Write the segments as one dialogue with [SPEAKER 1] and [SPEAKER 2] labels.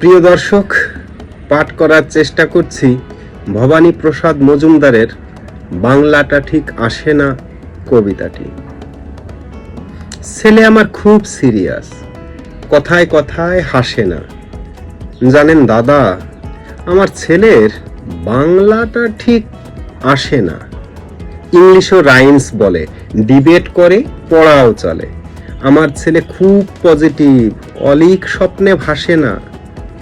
[SPEAKER 1] প্রিয় দর্শক, পাঠ করার চেষ্টা করছি ভবানী প্রসাদ মজুমদারের বাংলাটা ঠিক আসে না কবিতাটি ছেলে আমার খুব সিরিয়াস, কথায় কথায় হাসে না। জানেন দাদা, আমার ছেলের বাংলাটা ঠিক আসে না। ইংলিশও রাইমস বলে, ডিবেট করে, পড়াও চলে। আমার ছেলে খুব পজিটিভ, অলিক স্বপ্নে ভাসে না।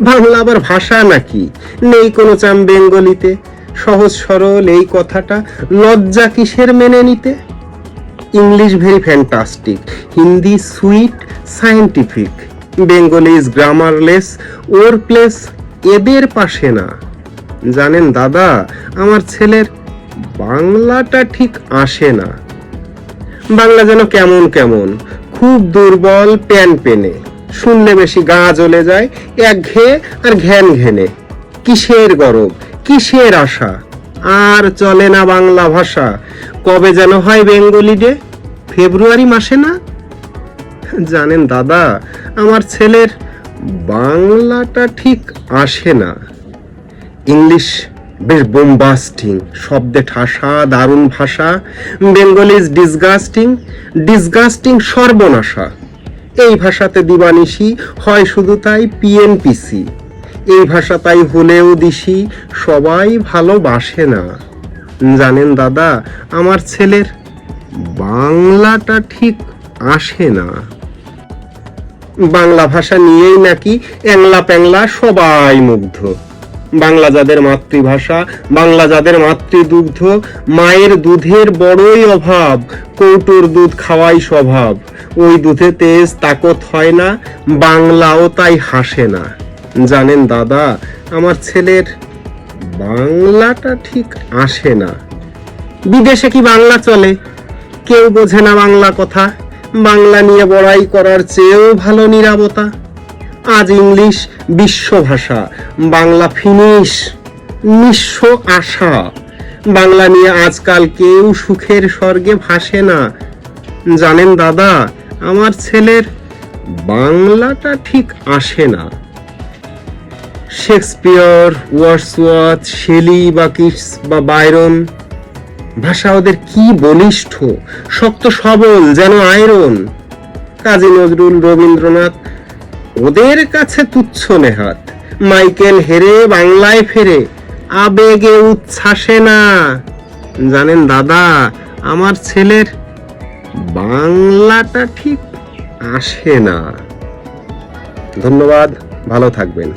[SPEAKER 1] বাংলা আবার ভাষা নাকি? নেই কোনো চাম বেঙ্গলিতে। সহজ সরল এই কথাটা লজ্জা কিসের মেনে নিতে? English very fantastic Hindi sweet scientific Bengali is grammarless or place এদের পাশে না। জানেন দাদা, আমার ছেলের বাংলাটা ঠিক আসে না। বাংলা যেন কেমন কেমন, খুব দুর্বল প্যান পেনে। শুনলে বেশি গা জ্বলে যায়, এক ঘে আর ঘ্যান ঘেনে কিসের গরব? কিসের আশা? আর চলে না বাংলা ভাষা। কবে যেন হয় বেঙ্গলি ডে? ফেব্রুয়ারি মাসে না? জানেন দাদা, আমার ছেলের বাংলাটা ঠিক আসে না। ইংলিশ বেশ বোম্বাস্টিং শব্দে ঠাসা, দারুণ ভাষা। বেঙ্গলি ইজ ডিসগাস্টিং ডিসগাস্টিং সর্বনাশা। এই ভাষাতে দিবানিশি হয় শুধু তাই পিএনপিসি। এই ভাষা তাই হলেও দিশি, সবাই ভালোবাসে না। জানেন দাদা, আমার ছেলের বাংলাটা ঠিক আসে না। বাংলা ভাষা নিয়েই নাকি অ্যাংলা প্যাংলা সবাই মুগ্ধ। বাংলা যাদের মাতৃভাষা, বাংলা যাদের মাতৃদুগ্ধ, মায়ের দুধের বড়ই অভাব, কৌটোর দুধ খাওয়াই স্বভাব। ওই দুধে তেজ, তাকত হয় না, বাংলাও তাই হাসে না। জানেন দাদা, আমার ছেলের বাংলাটা ঠিক আসে না। বিদেশে কি বাংলা চলে? কেউ বোঝে না বাংলা কথা। বাংলা নিয়ে বড়াই করার চেয়েও ভালো নিরাপত্তা। আজ ইংলিশ বিশ্ব ভাষা বাংলা ফিনিশ, নিঃস্ব আশা। বাংলা নিয়ে আজকাল কেউ সুখের স্বর্গে ভাসে না। জানেন দাদা, আমার ছেলের বাংলাটা ঠিক আসে না। শেক্সপিয়র ওয়ার্সওয়ার্থ শেলি বা কিটস বা বাইরন, ভাষা ওদের কি বলিষ্ঠ, শক্ত সবল, যেন আয়রন। কাজী নজরুল রবীন্দ্রনাথ ওদের কাছে তুচ্ছ নেহাত। মাইকেল হেরে বাংলায় ফেরে, আবেগে উচ্ছ্বাসে না। জানেন দাদা, আমার ছেলের বাংলাটা ঠিক আসে না। ধন্যবাদ, ভালো থাকবেন।